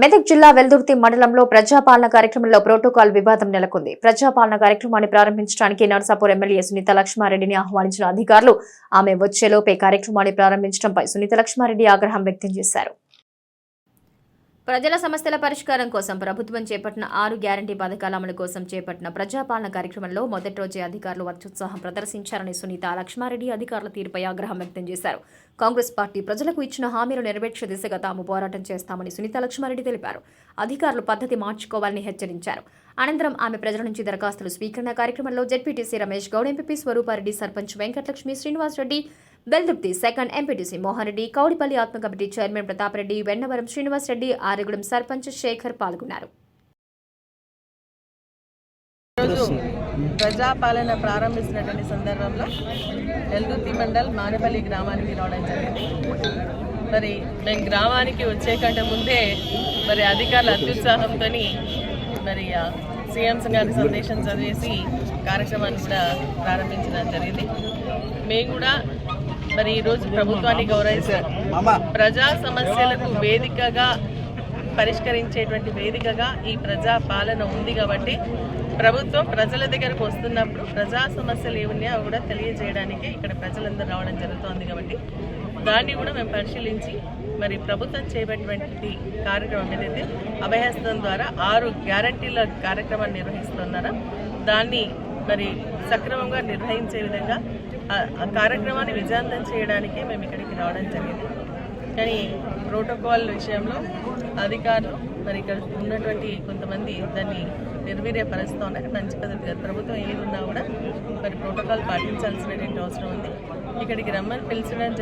మెదక్ జిల్లా వెల్దుర్తి మండలంలో ప్రజాపాలన కార్యక్రమంలో ప్రోటోకాల్ వివాదం నెలకొంది. ప్రజాపాలన కార్యక్రమాన్ని ప్రారంభించడానికి నర్సాపూర్ ఎమ్మెల్యే సునీత లక్ష్మారెడ్డిని ఆహ్వానించిన అధికారులు. ఆమె వచ్చేలోపే కార్యక్రమాన్ని ప్రారంభించడంపై సునీత లక్ష్మారెడ్డి ఆగ్రహం వ్యక్తం చేశారు. ప్రజల సమస్యల పరిష్కారం కోసం ప్రభుత్వం చేపట్టిన ఆరు గ్యారంటీ పథకాల అమలు కోసం చేపట్టిన ప్రజాపాలన కార్యక్రమంలో మొదటి రోజే అధికారులు అత్యుత్సాహం ప్రదర్శించారని సునీత లక్ష్మారెడ్డి అధికారుల తీరుపై ఆగ్రహం వ్యక్తం చేశారు. కాంగ్రెస్ పార్టీ ప్రజలకు ఇచ్చిన హామీలు నెరవేర్చే దిశగా తాము పోరాటం చేస్తామని సునీత లక్ష్మారెడ్డి తెలిపారు. అధికారులు పద్ధతి మార్చుకోవాలని హెచ్చరించారు. అనంతరం ఆమె ప్రజల నుంచి దరఖాస్తుల స్వీకరణ కార్యక్రమంలో ZPTC Ramesh Goud MPP Swarupareddy sarpanch Venkatalakshmi Srinivasareddy Beldurthi second MPTC. Mohan Reddy Kaudipalli ATMA committee chairman Prathapareddy Vennavaram Srinivas Reddy sarpanch Shekar పాల్గొన్నారు. ప్రజాపాలన ప్రారంభిస్తున్నటువంటి సందర్భంలో ఎల్దుర్తి మండల్ మానేపల్లి గ్రామానికి రావడం జరిగింది. మరి మేము గ్రామానికి వచ్చే కంటే ముందే మరి అధికారుల అత్యుత్సాహంతో మరి ఆ సీఎం గారి సందేశం చదివేసి కార్యక్రమాన్ని కూడా ప్రారంభించడం జరిగింది. మేము కూడా మరి ఈరోజు ప్రభుత్వాన్ని గౌరవిస్తాం. ప్రజా సమస్యలకు వేదికగా పరిష్కరించేటువంటి వేదికగా ఈ ప్రజా పాలన ఉంది కాబట్టి ప్రభుత్వం ప్రజల దగ్గరకు వస్తున్నప్పుడు ప్రజా సమస్యలు ఏమున్నాయో అవి కూడా తెలియజేయడానికి ఇక్కడ ప్రజలందరూ రావడం జరుగుతోంది కాబట్టి దాన్ని కూడా మేము పరిశీలించి మరి ప్రభుత్వం చేపట్టినటువంటి కార్యక్రమం ఏదైతే అభయహస్తం ద్వారా ఆరు గ్యారంటీల కార్యక్రమాన్ని నిర్వహిస్తున్నారో దాన్ని మరి సక్రమంగా నిర్వహించే విధంగా ఆ- కార్యక్రమాన్ని విజయవంతం చేయడానికే మేము ఇక్కడికి రావడం జరిగింది. కానీ ప్రోటోకాల్ విషయంలో అధికారులు మరి ఇక్కడ ఉన్నటువంటి కొంతమంది దాన్ని నిర్వీర్యపరుస్తూ ఉన్నారు. మంచి పద్ధతి ప్రభుత్వం ఏదున్నా కూడా మరి ప్రోటోకాల్ పాటించాల్సినటువంటి అవసరం ఉంది. ఇక్కడికి రమ్మని పిలిచడం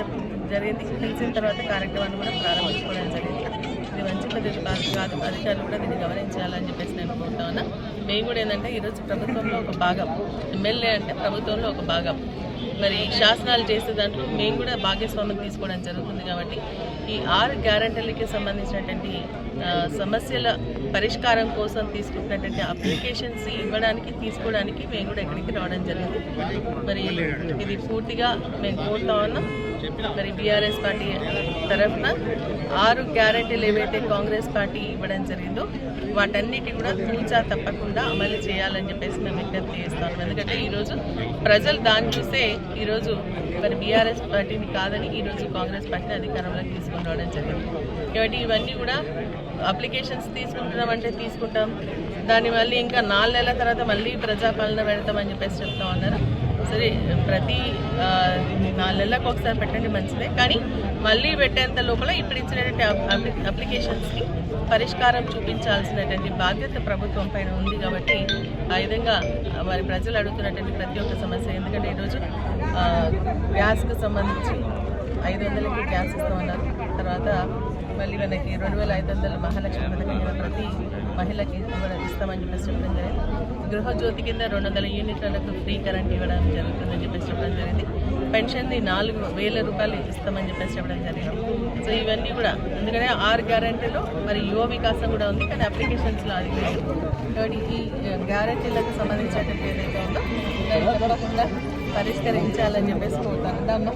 జరిగింది. పిలిచిన తర్వాత కార్యక్రమాన్ని కూడా ప్రారంభించుకోవడం జరిగింది. ఇది మంచి పద్ధతి కాదు కాదు. అధికారులు కూడా దీన్ని గమనించాలని చెప్పేసి నేను కోరుతా ఉన్నా. మేము కూడా ఏంటంటే ఈరోజు ప్రభుత్వంలో ఒక భాగం. ఎమ్మెల్యే అంటే ప్రభుత్వంలో ఒక భాగం. మరి శాసనాలు చేసే దాంట్లో మేము కూడా భాగస్వామ్యం తీసుకోవడం జరుగుతుంది కాబట్టి ఈ ఆరు గ్యారంటీలకి సంబంధించినటువంటి సమస్యల పరిష్కారం కోసం తీసుకుంటున్నటువంటి అప్లికేషన్స్ ఇవ్వడానికి తీసుకోవడానికి మేము కూడా ఇక్కడికి రావడం జరిగింది. మరి ఇది పూర్తిగా మేము కోరుతా ఉన్నాం. మరి బీఆర్ఎస్ పార్టీ తరఫున ఆరు గ్యారంటీలు ఏవైతే కాంగ్రెస్ పార్టీ ఇవ్వడం జరిగిందో వాటన్నిటి కూడా తూచా తప్పకుండా అమలు చేయాలని చెప్పేసి మేము విజ్ఞప్తి చేస్తాను ఎందుకంటే ఈరోజు ప్రజలు దాన్ని చూస్తే ఈరోజు మరి బీఆర్ఎస్ పార్టీని కాదని ఈరోజు కాంగ్రెస్ పార్టీని అధికారంలోకి తీసుకుని రావడం జరిగింది. కాబట్టి ఇవన్నీ కూడా అప్లికేషన్స్ తీసుకుంటున్నాం అంటే తీసుకుంటాం. దాన్ని మళ్ళీ ఇంకా నాలుగు నెలల తర్వాత మళ్ళీ ప్రజాపాలన పెడతామని చెప్పేసి చెప్తా ఉన్నారు. సరే ప్రతి నాలుగు నెలలకు ఒకసారి పెట్టండి మంచిదే. కానీ మళ్ళీ పెట్టేంత లోపల ఇప్పుడు ఇచ్చినటువంటి అప్లికేషన్స్కి పరిష్కారం చూపించాల్సినటువంటి బాధ్యత ప్రభుత్వం పైన ఉంది కాబట్టి ఆ విధంగా మరి ప్రజలు అడుగుతున్నటువంటి ప్రతి ఒక్క సమస్య. ఎందుకంటే ఈరోజు గ్యాస్కు గ్యాస్కి సంబంధించి ఐదు వందలకి గ్యాస్ ఇస్తామన్నారు. తర్వాత మళ్ళీ మనకి రెండు వేల ఐదు వందల మహాలక్ష్మి పథకం ప్రతి మహిళకి ఇస్తామని చెప్పేసి చెప్పడం జరిగింది. గృహజ్యోతి కింద రెండు వందల యూనిట్లకు ఫ్రీ కరెంట్ ఇవ్వడం జరుగుతుందని చెప్పేసి చెప్పడం జరిగింది. పెన్షన్ది నాలుగు వేల రూపాయలు ఇస్తామని చెప్పేసి చెప్పడం జరిగింది. సో ఇవన్నీ కూడా ఎందుకంటే ఆరు గ్యారంటీలో మరి యువ వికాసం కూడా ఉంది కానీ అప్లికేషన్స్లో అది లేదు. కాబట్టి ఈ గ్యారంటీలకు సంబంధించినటువంటి ఏదైతే ఉందో దాన్ని తప్పకుండా పరిష్కరించాలని చెప్పేసి కోరుతాను. అమ్మ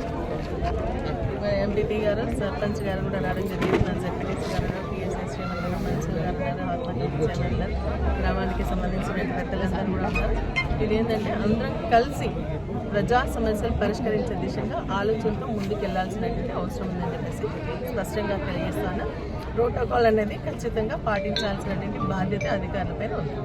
ఎంపీటీ గారు సర్పంచ్ గారు కూడా రావడం జరిగింది. మన గారు పిఎస్ఎస్ మంచి గారు ఉన్నారు గ్రామానికి సంబంధించిన పెద్దలందరూ కూడా ఉన్నారు ఇది ఏంటంటే అందరం కలిసి ప్రజా సమస్యలు పరిష్కరించే దిశగా ఆలోచనతో ముందుకెళ్ళాల్సినటువంటి అవసరం ఉందని చెప్పేసి స్పష్టంగా తెలియజేస్తాను. ప్రోటోకాల్ అనేది ఖచ్చితంగా పాటించాల్సినటువంటి బాధ్యత అధికారులపైన ఉంది.